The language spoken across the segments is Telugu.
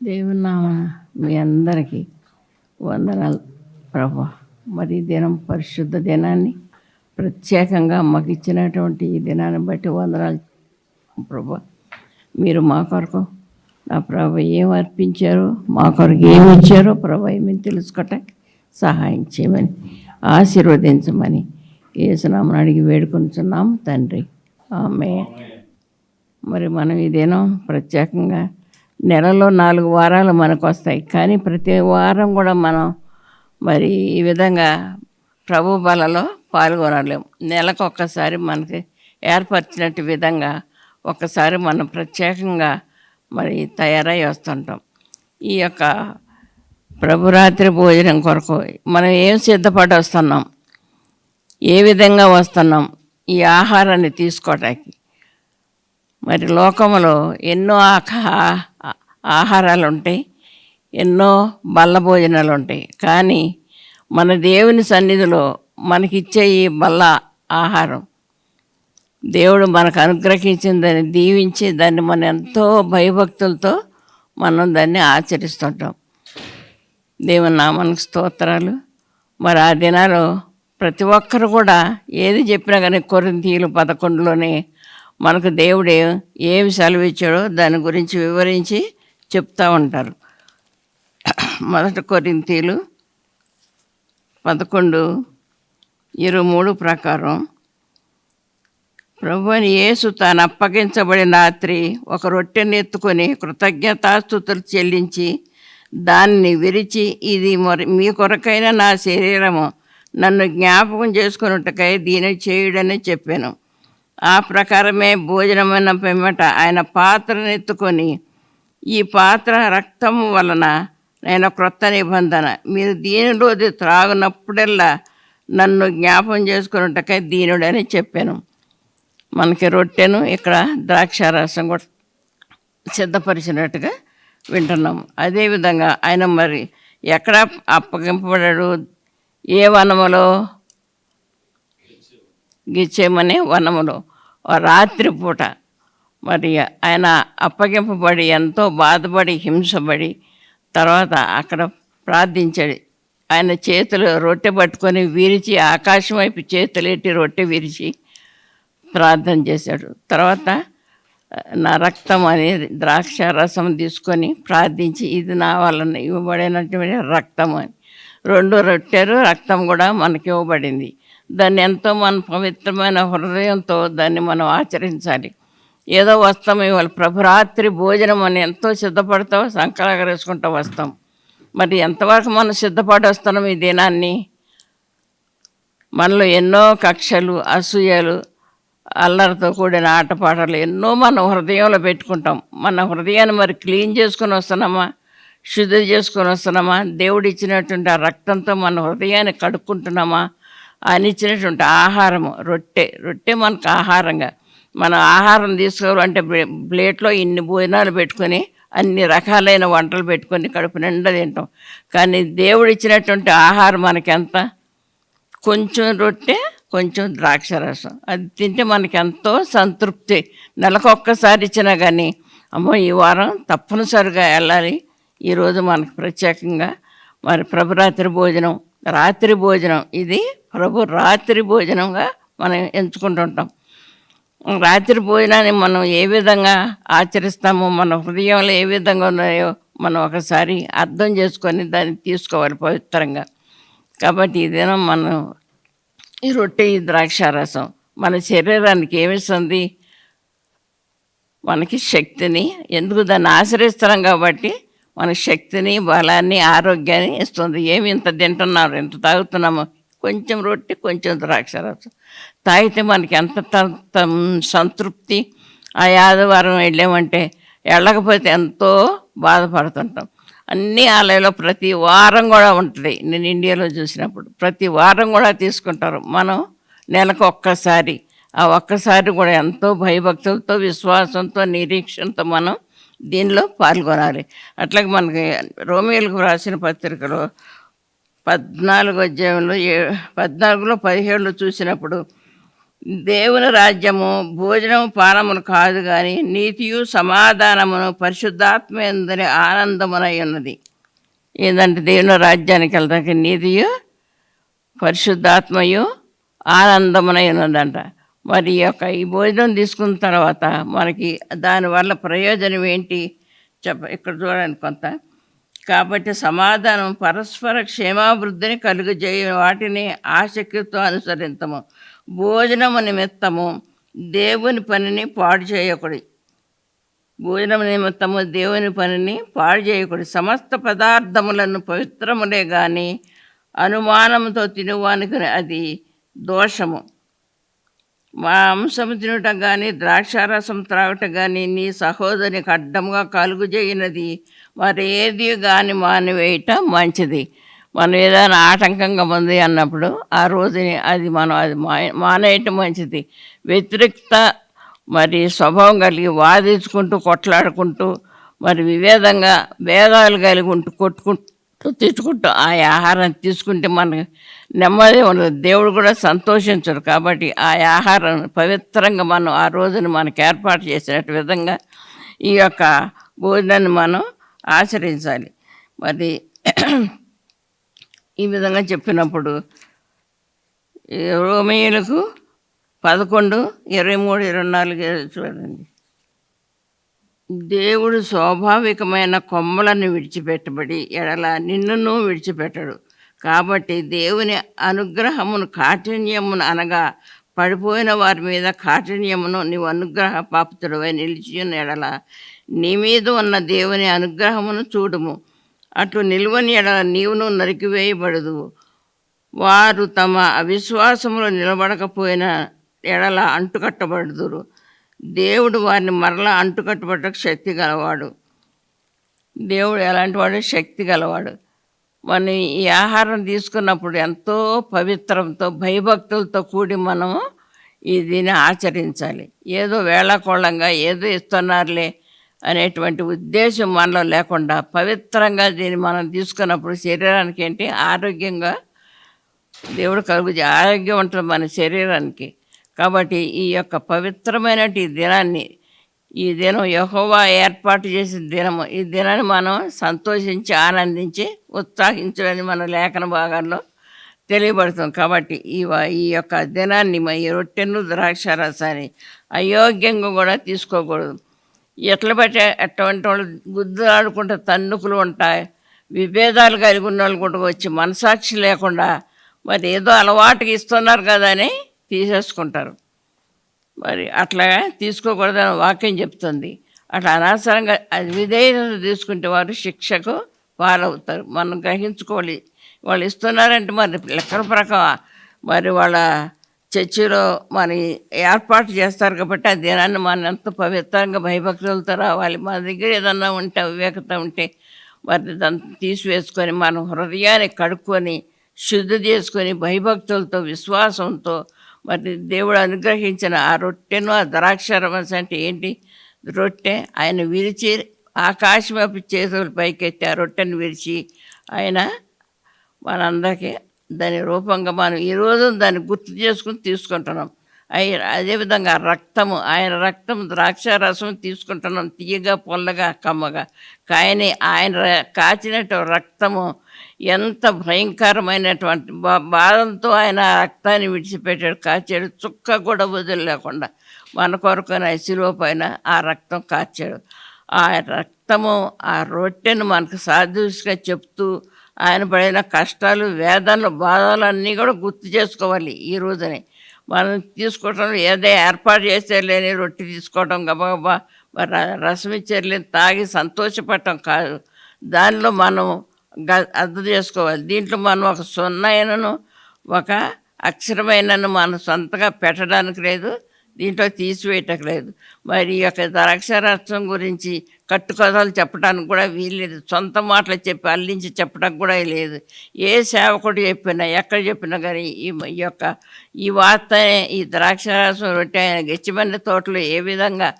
దేవునామ మీ అందరికీ వందనాలు ప్రభా. మరి ఈ దినం పరిశుద్ధ దినాన్ని ప్రత్యేకంగా మాకు ఇచ్చినటువంటి ఈ దినాన్ని బట్టి వందనాలు ప్రభా. మీరు మా కొరకు నా ప్రభా ఏం అర్పించారో మా కొరకు ఏమి ఇచ్చారో ప్రభా మేము తెలుసుకోవటానికి సహాయం చేయమని ఆశీర్వదించమని ఏసునామని అడిగి వేడుకొనిచున్నాము తండ్రి. ఆమె మరి మనం ఇదేనో ప్రత్యేకంగా నెలలో నాలుగు వారాలు మనకు వస్తాయి కానీ ప్రతి వారం కూడా మనం మరి ఈ విధంగా ప్రభు బలలో పాల్గొనలేము. నెలకు ఒక్కసారి మనకి ఏర్పరిచినట్టు విధంగా ఒక్కసారి మనం ప్రత్యేకంగా మరి తయారై వస్తుంటాం. ఈ యొక్క ప్రభురాత్రి భోజనం కొరకు మనం ఏం సిద్ధపడి వస్తున్నాం ఏ విధంగా వస్తున్నాం? ఈ ఆహారాన్ని తీసుకోవటానికి మరి లోకంలో ఎన్నో ఆహా ఆహారాలు ఉంటాయి ఎన్నో బల్ల భోజనాలు ఉంటాయి కానీ మన దేవుని సన్నిధిలో మనకిచ్చే ఈ బల్ల ఆహారం దేవుడు మనకు అనుగ్రహించిన దాన్ని దీవించి దాన్ని మనం ఎంతో భయభక్తులతో మనం దాన్ని ఆచరిస్తుంటాం. దేవుని నామానికి స్తోత్రాలు. మరి ఆ దినాలు ప్రతి ఒక్కరు కూడా ఏది చెప్పినా కానీ కొరింతీయులు పదకొండులోనే మనకు దేవుడు ఏమి సెలవు ఇచ్చాడో దాని గురించి వివరించి చెప్తూ ఉంటారు. మొదటి కొరింతీలు పదకొండు ఇరవై మూడు ప్రకారం. ప్రభు అని యేసు తాను అప్పగించబడిన రాత్రి ఒక రొట్టెని ఎత్తుకొని కృతజ్ఞతాస్థుతులు చెల్లించి దాన్ని విరిచి ఇది మరి మీ కొరకైన నా శరీరము నన్ను జ్ఞాపకం చేసుకున్నట్టుకై దీని చేయుడని చెప్పాను. ఆ ప్రకారమే భోజనమైన పిమ్మట ఆయన పాత్రనెత్తుకొని ఈ పాత్ర రక్తము వలన నేను క్రొత్త నిబంధన. మీరు దీనిలోది త్రాగునప్పుడల్లా నన్ను జ్ఞాపం చేసుకున్నట్టుకై దీనుడని చెప్పాను. మనకి రొట్టెను ఇక్కడ ద్రాక్ష రసం కూడా సిద్ధపరిచినట్టుగా వింటున్నాము అదేవిధంగా ఆయన మరి ఎక్కడ అప్పగింపబడాడు? ఏ వనములో? గిచ్చేమనే వనములో. రాత్రిపూట మరి ఆయన అప్పగింపబడి ఎంతో బాధపడి హింసపడి తర్వాత అక్కడ ప్రార్థించాడు. ఆయన చేతులు రొట్టె పట్టుకొని విరిచి ఆకాశం వైపు చేతులెట్టి రొట్టె విరిచి ప్రార్థన చేశాడు. తర్వాత నా రక్తం అనేది ద్రాక్ష రసం తీసుకొని ప్రార్థించి ఇది నా వలన ఇవ్వబడినటువంటి రక్తం అని. రెండు రొట్టెలు రక్తం కూడా మనకి ఇవ్వబడింది. దాన్ని ఎంతో మన పవిత్రమైన హృదయంతో దాన్ని మనం ఆచరించాలి. ఏదో వస్తాం ఇవాళ ప్రభురాత్రి భోజనం అని ఎంతో సిద్ధపడతాం సంకలగరేసుకుంటూ వస్తాం. మరి ఎంతవరకు మనం సిద్ధపడి వస్తున్నాం ఈ దినాన్ని? మనలో ఎన్నో కక్షలు అసూయలు అల్లరితో కూడిన ఆటపాటలు ఎన్నో మన హృదయంలో పెట్టుకుంటాం. మన హృదయాన్ని మరి క్లీన్ చేసుకుని వస్తున్నామా? శుద్ధి చేసుకొని వస్తున్నామా? దేవుడు ఇచ్చినటువంటి ఆ రక్తంతో మన హృదయాన్ని కడుక్కుంటున్నామా? ఆయన ఇచ్చినటువంటి ఆహారము రొట్టె. రొట్టె మనకు ఆహారంగా. మన ఆహారం తీసుకోవాలంటే ప్లే- ప్లేట్లో ఇన్ని భోజనాలు పెట్టుకొని అన్ని రకాలైన వంటలు పెట్టుకొని కడుపు నిండా తింటాం. కానీ దేవుడు ఇచ్చినటువంటి ఆహారం మనకెంత? కొంచెం రొట్టె కొంచెం ద్రాక్ష రసం. అది తింటే మనకెంతో సంతృప్తి. నెలకొక్కసారి ఇచ్చినా కానీ అమ్మో ఈ వారం తప్పనిసరిగా వెళ్ళాలి. ఈరోజు మనకు ప్రత్యేకంగా. మరి ప్రభురాత్రి భోజనం రాత్రి భోజనం. ఇది ప్రభు రాత్రి భోజనంగా మనం ఎంచుకుంటుంటాం. రాత్రి భోజనాన్ని మనం ఏ విధంగా ఆచరిస్తామో మన హృదయంలో ఏ విధంగా ఉన్నాయో మనం ఒకసారి అర్థం చేసుకొని దాన్ని తీసుకోవాలి పవిత్రంగా. కాబట్టి ఈ దినం మనం ఈ రొట్టె ఈ ద్రాక్షారసం మన శరీరానికి ఏమిస్తుంది మనకి శక్తిని ఎందుకు దాన్ని ఆశ్రయిస్తున్నాం కాబట్టి మన శక్తిని బలాన్ని ఆరోగ్యాన్ని ఇస్తుంది. ఏమి ఇంత తింటున్నారు ఇంత తాగుతున్నామో? కొంచెం రొట్టె కొంచెం ద్రాక్షారసం తాగితే మనకి ఎంత త- సంతృప్తి? ఆ ఆదివారం వెళ్ళామంటే వెళ్ళకపోతే ఎంతో బాధపడుతుంటాం. అన్ని ఆలయాల్లో ప్రతి వారం కూడా ఉంటుంది. నేను ఇండియాలో చూసినప్పుడు ప్రతి వారం కూడా తీసుకుంటారు. మనం నెలకు ఒక్కసారి. ఆ ఒక్కసారి కూడా ఎంతో భయభక్తులతో విశ్వాసంతో నిరీక్షణతో మనం దీనిలో పాల్గొనాలి. అట్లాగే మనకి రోమియోలకు రాసిన పత్రికలో పద్నాలుగు అధ్యాయంలో ఏ పద్నాలుగులో పదిహేడులో చూసినప్పుడు దేవుని రాజ్యము భోజనము పానమును కాదు కానీ నీతియు సమాధానమును పరిశుద్ధాత్మ ఎందరి ఆనందమునై ఉన్నది. ఏంటంటే దేవుని రాజ్యానికి వెళ్ళడానికి నీతియు పరిశుద్ధాత్మయు ఆనందమునై ఉన్నదంట. మరి యొక్క ఈ భోజనం తీసుకున్న తర్వాత మనకి దానివల్ల ప్రయోజనం ఏంటి? చెప్ప ఇక్కడ చూడండి కొంత. కాబట్టి సమాధానం పరస్పర క్షేమాభివృద్ధిని కలుగజేయ వాటిని ఆసక్తితో అనుసరించము భోజనము నిమిత్తము దేవుని పనిని పాడు చేయకూడదు భోజనం నిమిత్తము దేవుని పనిని పాడు చేయకూడదు సమస్త పదార్థములను పవిత్రములే కానీ అనుమానంతో తినువానికి అది దోషము. మాంసము తినటం కానీ ద్రాక్షారసం త్రాగటం కానీ నీ సహోదరికి అడ్డముగా కలుగు చేయనది. మరి ఏది కానీ మానివేయటం మంచిది. మనం ఏదైనా ఆటంకంగా ఉంది అన్నప్పుడు ఆ రోజుని అది మనం అది మా మానేయటం మంచిది. వ్యతిరిక్త మరి స్వభావం కలిగి వాదించుకుంటూ కొట్లాడుకుంటూ మరి వివేదంగా భేదాలు కలిగి ఉంటూ కొట్టుకుంటూ తిట్టుకుంటూ ఆ ఆహారం తీసుకుంటే మనకు నెమ్మది ఉండదు. దేవుడు కూడా సంతోషించడు కాబట్టి ఆ ఆహారం పవిత్రంగా మనం ఆ రోజును మనకు ఏర్పాటు చేసినట్టు విధంగా ఈ యొక్క భోజనాన్ని మనం ఆచరించాలి. మరి ఈ విధంగా చెప్పినప్పుడు ఈ రోమియోలకు పదకొండు ఇరవై మూడు ఇరవై నాలుగు చూడండి. దేవుడు స్వాభావికమైన కొమ్మలను విడిచిపెట్టబడి ఎడల నిన్నును విడిచిపెట్టడు. కాబట్టి దేవుని అనుగ్రహమును కాఠిన్యమును అనగా పడిపోయిన వారి మీద కాఠిన్యమును నీవు అనుగ్రహ పాపుతుడవై నిలిచిన ఎడల నీ మీద ఉన్న దేవుని అనుగ్రహమును చూడుము. అట్లు నిలువని ఎడల నీవును నరికివేయబడదు. వారు తమ అవిశ్వాసములో నిలబడకపోయిన ఎడల అంటుకట్టబడుదురు. దేవుడు వారిని మరలా అంటుకట్టబడటకు శక్తి గలవాడు. దేవుడు ఎలాంటి వాడు శక్తి గలవాడు. మనం ఈ ఆహారం తీసుకున్నప్పుడు ఎంతో పవిత్రంతో భయభక్తులతో కూడి మనము ఈ దీన్ని ఆచరించాలి. ఏదో వేళాకోళంగా ఏదో ఇస్తున్నారులే అనేటువంటి ఉద్దేశం మనలో లేకుండా పవిత్రంగా దీన్ని మనం తీసుకున్నప్పుడు శరీరానికి ఏంటి? ఆరోగ్యంగా దేవుడు కలుగు ఆరోగ్యం ఉంటుంది మన శరీరానికి. కాబట్టి ఈ యొక్క పవిత్రమైన ఈ దినాన్ని ఈ దినం యహోవా ఏర్పాటు చేసిన దినము. ఈ దినాన్ని మనం సంతోషించి ఆనందించి ఉత్సాహించాలని మన లేఖన భాగాల్లో తెలియబడుతుంది. కాబట్టి ఈ ఈ యొక్క దినాన్ని ఈ రొట్టెను ద్రాక్ష రసాన్ని అయోగ్యంగా కూడా తీసుకోకూడదు. ఎట్ల బట్టే అటువంటి వాళ్ళు గుద్దులాడుకుంటే తన్నుకులు ఉంటాయి. విభేదాలు కలిగి ఉన్న వాళ్ళు కూడా వచ్చి మనసాక్షి లేకుండా మరి ఏదో అలవాటుకి ఇస్తున్నారు కదా అని తీసేసుకుంటారు. మరి అట్లా తీసుకోకూడదని వాక్యం చెప్తుంది. అట్లా అనవసరంగా అది తీసుకుంటే వారు శిక్షకు పాలవుతారు మనం గ్రహించుకోవాలి. వాళ్ళు ఇస్తున్నారంటే మరి లెక్కల ప్రకారం మరి వాళ్ళ చర్చిలో మరి ఏర్పాటు చేస్తారు కాబట్టి ఆ దినాన్ని మనం ఎంత పవిత్రంగా భయభక్తులతో రావాలి. మన దగ్గర ఏదన్నా ఉంటే వివేకత ఉంటే మరి దాన్ని తీసివేసుకొని మనం హృదయాన్ని కడుక్కొని శుద్ధి చేసుకొని భయభక్తులతో విశ్వాసంతో మరి దేవుడు అనుగ్రహించిన ఆ రొట్టెను ఆ ద్రాక్షరమస్ అంటే ఏంటి? రొట్టె. ఆయన విరిచి ఆకాశమపు చేతులు పైకెత్తి ఆ రొట్టెను విరిచి ఆయన మనందరికీ దాని రూపంగా మనం ఈరోజు దాన్ని గుర్తు చేసుకుని తీసుకుంటున్నాం. అయి అదేవిధంగా రక్తము ఆయన రక్తం ద్రాక్ష రసం తీసుకుంటున్నాం తీయగా పొల్లగా కమ్మగా. కానీ ఆయన కాచినట్టు రక్తము ఎంత భయంకరమైనటువంటి బా బాధంతో ఆయన ఆ రక్తాన్ని విడిచిపెట్టాడు. కాచాడు చుక్క కూడా వదిలి లేకుండా మన కొరకు ఆయన పైన ఆ రక్తం కాచాడు. ఆ రక్తము ఆ రొట్టెను మనకు సాధుగా చెప్తూ ఆయన పడిన కష్టాలు వేదనలు బాధలు అన్నీ కూడా గుర్తు చేసుకోవాలి ఈ రోజునే. మనం తీసుకోవటం ఏదో ఏర్పాటు చేస్తే లేని రొట్టె తీసుకోవటం గబగబా మరి ర- రసం ఇచ్చేది తాగి సంతోషపడటం కాదు దానిలో మనం గ అర్థం చేసుకోవాలి. దీంట్లో మనం ఒక సున్నైనను ఒక అక్షరమైనను మనం సొంతగా పెట్టడానికి లేదు. దీంట్లో తీసివేయటలేదు మరి ఈ యొక్క ద్రాక్షారసం గురించి కట్టుకథలు చెప్పడానికి కూడా వీల్లేదు. సొంత మాటలు చెప్పి అల్లించి చెప్పడానికి కూడా లేదు. ఏ సేవకుడు చెప్పినా ఎక్కడ చెప్పినా కానీ ఈ యొక్క ఈ వార్త ఈ ద్రాక్షారాసం రొట్టె ఆయన గెచ్చిమల్లి తోటలో ఏ విధంగా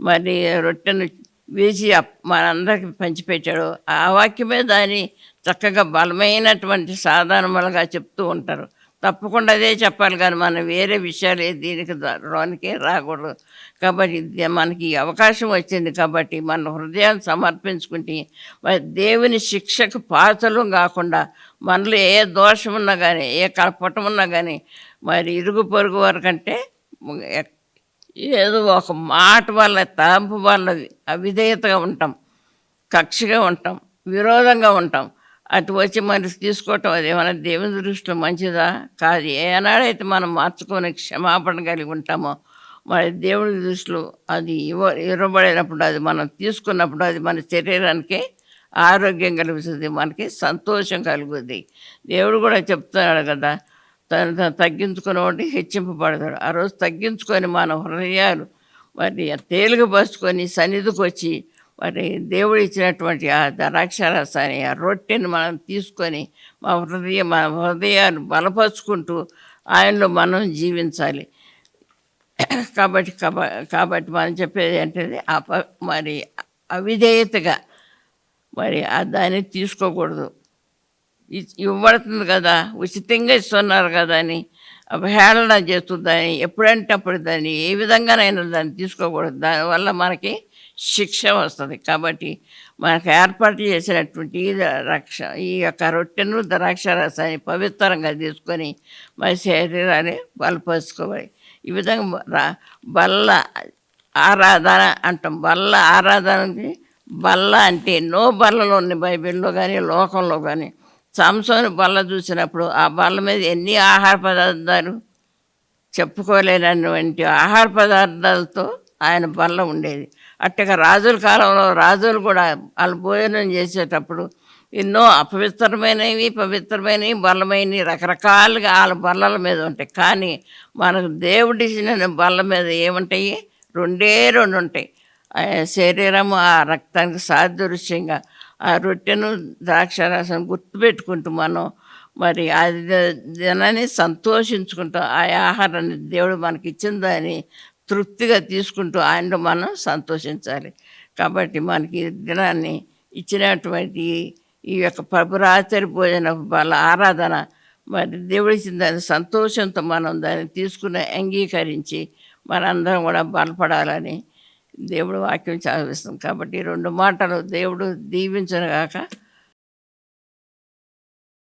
మరి రొట్టెను వేసి మనందరికి పంచిపెట్టాడు ఆ వాక్యమే దాన్ని చక్కగా బలమైనటువంటి సాధారణములుగా చెప్తూ ఉంటారు. తప్పకుండా అదే చెప్పాలి కానీ మనం వేరే విషయాలు ఏ దీనికి లోనికి రాకూడదు. కాబట్టి మనకి అవకాశం వచ్చింది కాబట్టి మన హృదయాన్ని సమర్పించుకుంటే దేవుని శిక్షకు పాత్రలు కాకుండా మనలో ఏ దోషం ఉన్నా కానీ ఏ కల్పటం ఉన్నా కానీ మరి ఇరుగు పొరుగు వరకంటే ఏదో ఒక మాట వల్ల తలంపు వల్ల అవిధేయతగా ఉంటాం. కక్షగా ఉంటాం. విరోధంగా ఉంటాం. అటు వచ్చి మరి తీసుకోవటం అది ఏమైనా దేవుని దృష్టిలో మంచిదా? కాదు ఏనాడైతే మనం మార్చుకొని క్షమాపణ కలిగి ఉంటామో మరి దేవుని దృష్టిలో అది ఇవ్వ ఇవ్వబడినప్పుడు అది మనం తీసుకున్నప్పుడు అది మన శరీరానికి ఆరోగ్యం కలుగుతుంది మనకి సంతోషం కలుగుద్ది. దేవుడు కూడా చెప్తున్నాడు కదా తను తను తగ్గించుకునేవాడి హెచ్చింపబడతాడు. ఆ రోజు తగ్గించుకొని మన హృదయాలు మరి తేలిక పరుచుకొని సన్నిధికి వచ్చి మరి దేవుడు ఇచ్చినటువంటి ఆ ద్రాక్షరసాన్ని ఆ రొట్టెని మనం తీసుకొని మా హృదయ మన హృదయాన్ని బలపరుచుకుంటూ ఆయనలో మనం జీవించాలి. కాబట్టి కబ- కాబట్టి మనం చెప్పేది ఏంటంటే అప మరి అవిధేయతగా మరి ఆ దాన్ని తీసుకోకూడదు. ఇవ్వబడుతుంది కదా ఉచితంగా ఇస్తున్నారు కదా అని అవహేళన చేస్తుందని ఎప్పుడంటే అప్పుడు దాన్ని ఏ విధంగానైనా దాన్ని తీసుకోకూడదు. దానివల్ల మనకి శిక్ష వస్తుంది. కాబట్టి మనకు ఏర్పాటు చేసినటువంటి ఈ రక్ష ఈ యొక్క రొట్టెను ద్రాక్ష రసాన్ని పవిత్రంగా తీసుకొని మన శరీరాన్ని బలపరుచుకోవాలి. ఈ విధంగా రా- బల్ల ఆరాధన అంటాం. బల్ల ఆరాధనకి బల్ల అంటే ఎన్నో బల్లలు ఉన్నాయి బైబిల్లో కానీ లోకంలో కానీ. సాంసోను బల్ల చూసినప్పుడు ఆ బల్ల మీద ఎన్ని ఆహార పదార్థాలు చెప్పుకోలేనటువంటి ఆహార పదార్థాలతో ఆయన బల్ల ఉండేది. అట్టగా రాజుల కాలంలో రాజులు కూడా వాళ్ళు భోజనం చేసేటప్పుడు ఎన్నో అపవిత్రమైనవి పవిత్రమైనవి బలమైనవి రకరకాలుగా వాళ్ళ బల్లల మీద ఉంటాయి. కానీ మనకు దేవుడిచ్చిన బల్ల మీద ఏముంటాయి? రెండే రెండు ఉంటాయి. ఆ శరీరము ఆ రక్తానికి సాదృశ్యంగా ఆ రొట్టెను ద్రాక్షారసం గుర్తుపెట్టుకుంటూ మనం మరి అది దినాన్ని సంతోషించుకుంటూ ఆ ఆహారాన్ని దేవుడు మనకి ఇచ్చిన దాన్ని తృప్తిగా తీసుకుంటూ ఆయనలో మనం సంతోషించాలి. కాబట్టి మనకి దినాన్ని ఇచ్చినటువంటి ఈ యొక్క ప్రభురాత్రి భోజన వాళ్ళ ఆరాధన మరి దేవుడు ఇచ్చిన సంతోషంతో మనం దాన్ని తీసుకుని అంగీకరించి మనందరం కూడా బలపడాలని దేవుడు వాక్యం చదివిస్తుంది కాబట్టి రెండు మాటలు దేవుడు దీవించను గాక